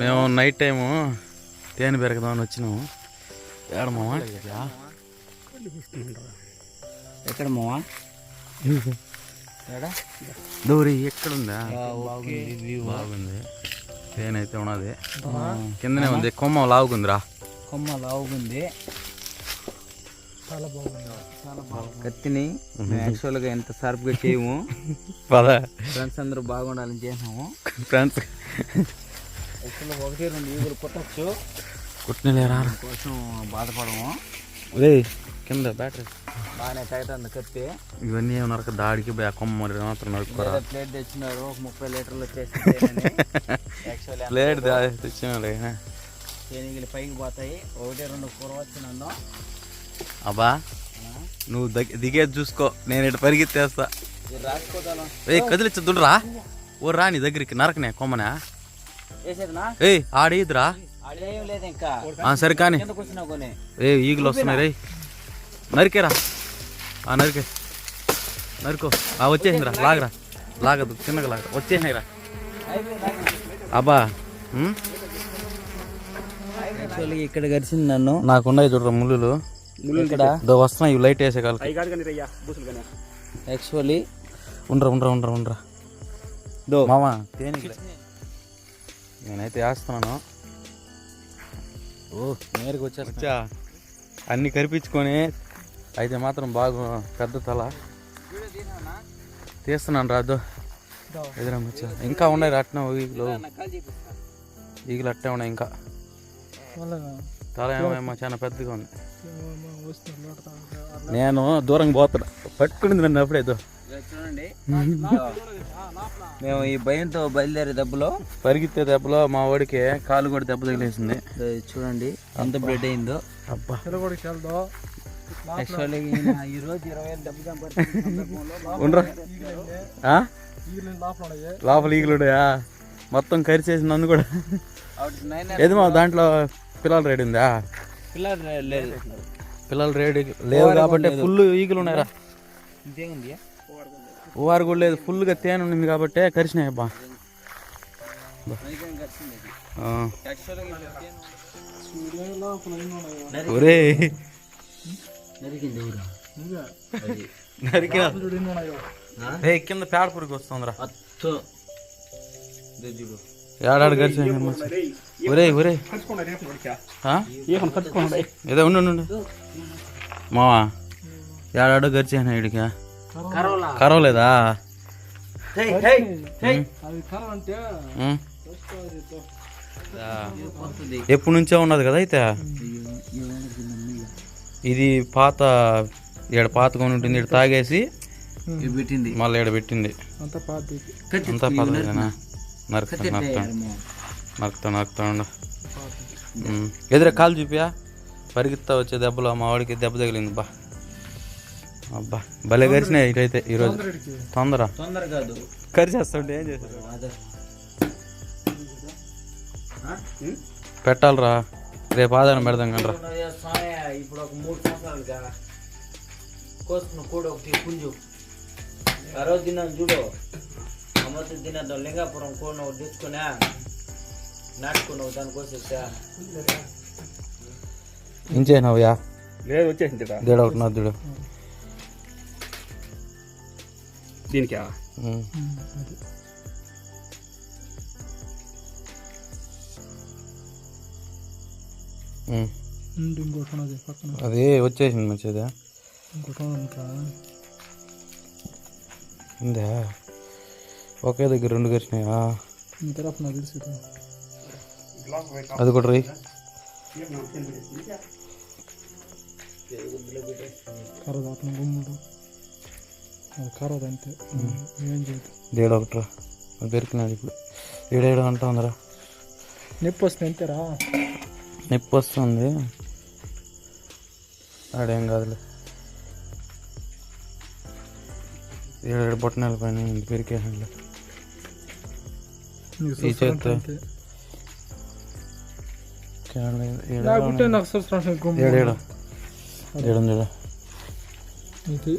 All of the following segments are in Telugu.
మేము నైట్ టైము తేనె పెరగదామని వచ్చినాము. ఏడ మామ ఎక్కడ మావా? ఎక్కడ? దూరి ఎక్కడుందా? బాగుంది వ్యూ బాగుంది తేనె అయితే ఉన్నది. కిందనే ఉంది. కొమ్మ లావుకుందిరా. కొమ్మ బాగుంది. కత్తిని యాక్చువల్గా ఎంత షార్ప్గా చేయము. పద. ఫ్రెండ్స్ అందరూ బాగుండాలని చేసినాము. ఫ్రెండ్స్ యాక్చువల్గా ఒకటి రెండు ఈగులు కొట్టచ్చు. కుట్టినలేరా? కోసం బాధపడము. రే కింద బ్యాటరీ. బాగానే తగ్గుతుంది కత్తి. ఇవన్నీ ఏమన్నారు దాడికి కొమ్మ మరి మాత్రం నరుక్కోరా? లేదా ప్లేట్ తెచ్చినారు ఒక ముప్పై లీటర్లు వచ్చేసి ప్లేట్ తెచ్చినాడు తేనీగలు పైకి పోతాయి. ఒకటి రెండు కూరవచ్చు నన్ను. అబ్బా నువ్వు దగ్- దిగేది చూసుకో నేను ఇటు పరిగెత్తేస్తా. రాసుకోదాను కదిలిచ్చదురా ఓ రా నీ దగ్గరికి నరకనే కొమ్మనే? ఏయ్ ఆడేదిరా ఆడేం లేదు ఇంకా. ఆ, సరే కానీ. ఏ ఈగలు వస్తున్నాయి రే నరికేరా. ఆ నరికే. నరుకో. ఆ వచ్చేసిందిరా. లాగరా. లాగదు. చిన్నగా లాగ వచ్చేసినాయిరా. అబ్బా. ఇక్కడ గడిచింది నన్ను. నాకున్నాయి చూడరా ముళ్ళు ఇక్కడ దో వస్తున్నాయి లైట్ వేసే కాలకి. యాక్చువల్లీ ఉండరా ఉండరా ఉండరా ఉండరా. దో. మామ తేనె నేనైతే వేస్తున్నాను. ఓ నేరుగా వచ్చా. అన్ని కరిపించుకొని అయితే మాత్రం బాగా పెద్ద తల. తీస్తున్నాను రాదు ఎదురా వచ్చా ఇంకా ఉన్నాయి అట్నే ఈగలు. ఈగలు అట్టే ఉన్నాయి ఇంకా. తల ఏమో చాలా పెద్దగా ఉంది. నేను దూరంగా పోతున్నా. పట్టుకునింది నన్ను అప్పుడే దో. చూడండి. మేము. ఈ భయంతో బయలుదేరే దెబ్బలో పరిగెత్తే దెబ్బలో మా వాడికి కాలు కూడా దెబ్బ తగిలేసింది. చూడండి ఎంత బ్లడ్ అయిందో. అబ్బా? లోపల ఈగలు ఉన్నాయా? మొత్తం కరిచేసి నన్ను కూడా. ఏది మా దాంట్లో పిల్లల రేడు ఉందా? పిల్లలు లేదు. పిల్లల రేడు లేవు కాబట్టి ఫుల్ ఈగలు ఉన్నాయరా. ఇంతేముంది వారు కూడా లేదు. ఫుల్గా తేనె ఉంది కాబట్టి కరిచినాయి అబ్బా. ఆ. ఒరే. నరికింది రే కింద పేడ పురుగు వస్తుందిరా. ఏడాడు గడిచి ఒరే ఒరే. ఏదో ఉండు మావా ఏడాడు గడిచేనా ఇడికా కరవలేదా. ఎప్పటి నుంచో ఉన్నది కదా అయితే? ఇది పాత ఈడ పాత కొని ఉంటుంది ఈడ తాగేసి పెట్టింది. మళ్ళీ ఈడ పెట్టింది. అంత పాత అంతా నరుకుతా. నరుకుతా నరుకుతా. ఉండు. ఎదురే కాలు చూపియా? పరిగెత్తా వచ్చే దెబ్బలో మా వాడికి దెబ్బ తగిలింది బా. అబ్బా భలే కరిచినాయి ఇటైతే ఈరోజు తొందర? తొందర కాదు. కరిచేస్తుంటే ఏం అదే. పెట్టాలరా. రేపు ఆదాయం పెడదాం స్వామి ఇప్పుడు ఒక మూడు సంవత్సరాలుగా కోసుకున్న కూడా ఒకటి పుంజు. ఆ రోజు తిన్నాను చూడు. అమ్మతో తినేద్దాం లింగాపురం కూడా ఒకటి తెచ్చుకున్నా నాటుకున్నావు దానికోసం ఇంచేనావుయా లేదు వచ్చేసింది దేడు ఒకటి నద్దుడు దీనికి? ఇంకోటి ఉన్నది పక్కన. అది వచ్చేసింది మంచిదా. ఇంకోటి ఉన్నది ఇంకా ఉందా? ఒకే దగ్గర రెండు కరిచినాయా ఈ తరఫు నాకు తెలిసి అది కూడా రై. కర్ర దాటిన గుమ్ముడు. అది కర్ర అంతే. ఏం చేయదు. దేడు ఒకటిరా అది పెరికినాడు ఇప్పుడు ఏడేడు అంటా ఉందిరా. నొప్పి వస్తుంది అంతేరా నొప్పి వస్తుంది. ఆడేం కాదులే. ఏడేడు బొట్టనాల పైన పెరికేసాడులే నీకు ఈ గుమ్ము. ఏడేడు ఏడు చూడ ఇది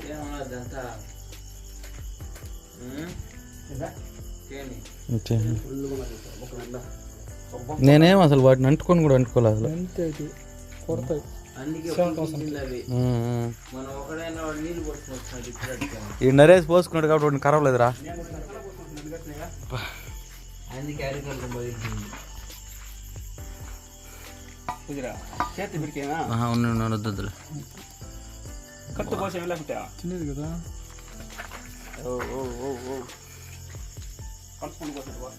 నేనేం అసలు వాటిని అంటుకొని కూడా అంటుకోలేదు అసలు. అంతే అది కొడతాయి ఈ నరేష్ పోసుకున్నాడు కాబట్టి వాడిని కరవలేదురా. ఉండు, వద్దు, వద్దులే. కట్టు కోసం ఎలా కుట్టా తినేది కదా. ఓ ఓ ఓ ఓ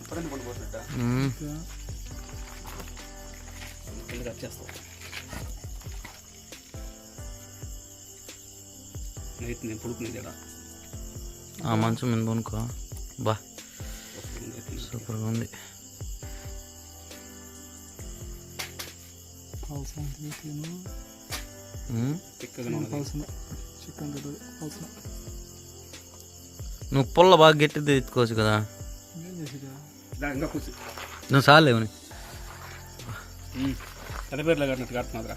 పోసినట్టు పండు పోసినట్ట ఉమ్. కిందకి వచ్చేస్తాం నైట్ నేను పడుకునేది ఇక్కడ ఆ మంచం మీద కొనుక్కో బా. సూపర్గా ఉంది. చికెన్ కదా కావాల్సిన నువ్వు పుల్ల బాగా గట్టిది ఎత్తుకోవచ్చు కదా. నువ్వు చాలేవని తలపేర్లో కట్టినట్టు కాదు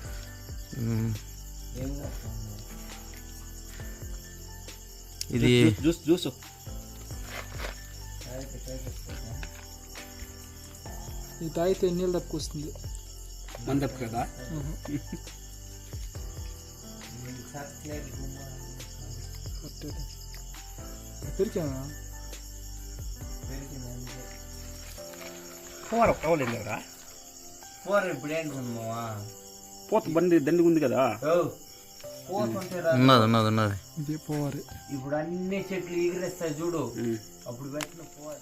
ఇది జ్యూస్ జ్యూస్ ఇది తాగితే నీళ్ళు తక్కువస్తుంది. మన తప్పు కదా కట్టేది కదా పోరు పోత బండి దండిగా ఉంది కదా. ఉన్నది ఉన్నది ఉన్నది. ఇది పోవాలి. ఇప్పుడు అన్ని చెట్లు ఎగిరేస్తాయి చూడు. అప్పుడు పెట్టిన పోవాలి.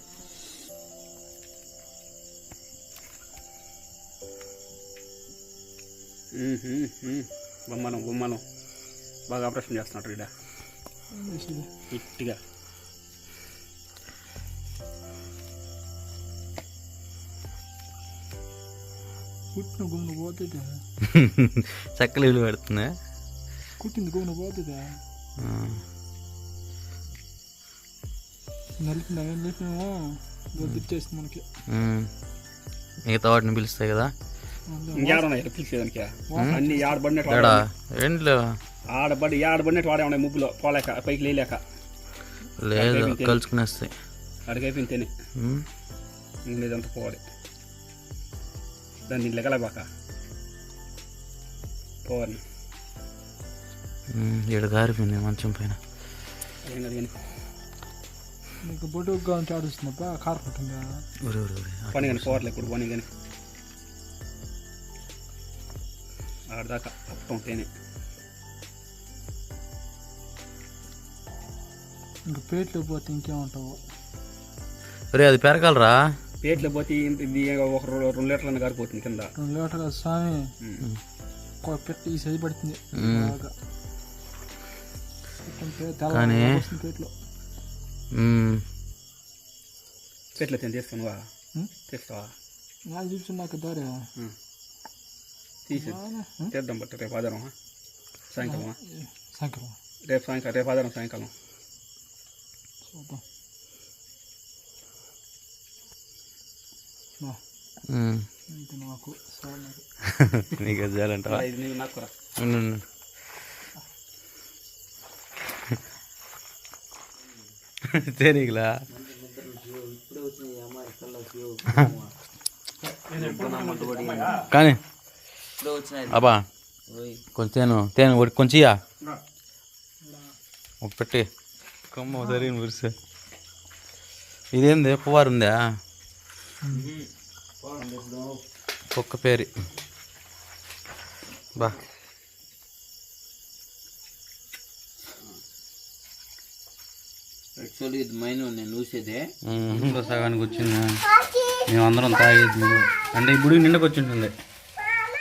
బొమ్మనం బొమ్మనం. బాగా ఆపరేషన్ చేస్తున్నట్టు ఇక్కడ ఏం చేసేది? గట్టిగా కుట్టిన గుమ్మును పోతుందా? చక్కలు ఇల్లు పెడుతుంది కుట్టింది గుమ్మును పోతుందా? నలిపిన ఏం నలిపినామో ఇచ్చేస్తుంది మనకి. మిగతా వాటిని పిలుస్తాయి కదా. అన్ని ఆడబడి ఆడబడినట్టు వాడే ఉన్నాయి ముగ్గులో. పోలేక పైకి లేలేక. లేదు కలుసుకునేస్తాయి అడిగైపోయింది తిని. ఇదంతా పోవాలి. దాన్ని లెగలబాక పోవాలి ఉమ్, ఈడ గారిపోయింది మంచం పైన ఏం కాదు కానీ నీకు బొడ్డుగా ఉంటే ఆడుస్తున్నప్ప కార్ పట్టిందా ఊరి ఊరి ఊరి పని కానీ పోవాలి ఇప్పుడు పని కానీ ఆడదాకా అప్పం తేనె ఇంక పేట్లో పోతే ఇంకేమంటావు ఒరే అది పెరగాలరా పేట్లో పోతే ఇది ఒక రెండు లీటర్లను గారిపోతుంది కింద. రెండు లీటర్ల స్వామి. పెట్టి ఈ సైజు పడుతుంది. మ్మ్. తెల్ల కానీ- వస్తుంది పేట్లో. ఉమ్. పేట్లో తిని? తీస్తావా నాకు చూపించున్నాక దారి. తీసి తీద్దాం బట్టి రేపు ఆధారం సాయంకాలం సాయంకాలం. రేపు సాయంకాలం రేపు ఆధారం సాయంకాలం. చూద్దాం నా, ఉమ్. ఇది నాకు సార్ నీకు అది చేయాలంటావా ఇది నీకు నాకు రా ఉండు, ఉండు. తేనీగలా ఇప్పుడే అమ్మాయి కళ్ళకి కానీ. అబ్బా. కొంచెం తేను తేను ఒకటి కొంచెం ఇయ్యా. పెట్టి. కొమ్మ మురిసే ఇదేంది? పువ్వారు ఉందా? కుక్క పేరు. బా. యాక్చువల్లీ ఇది మైన్ నేను చూసేదే. ఇంకో సగానికి వచ్చింది? మేమందరం తాగేది అంటే ఇప్పుడు నిండకు వచ్చి ఉంటుంది.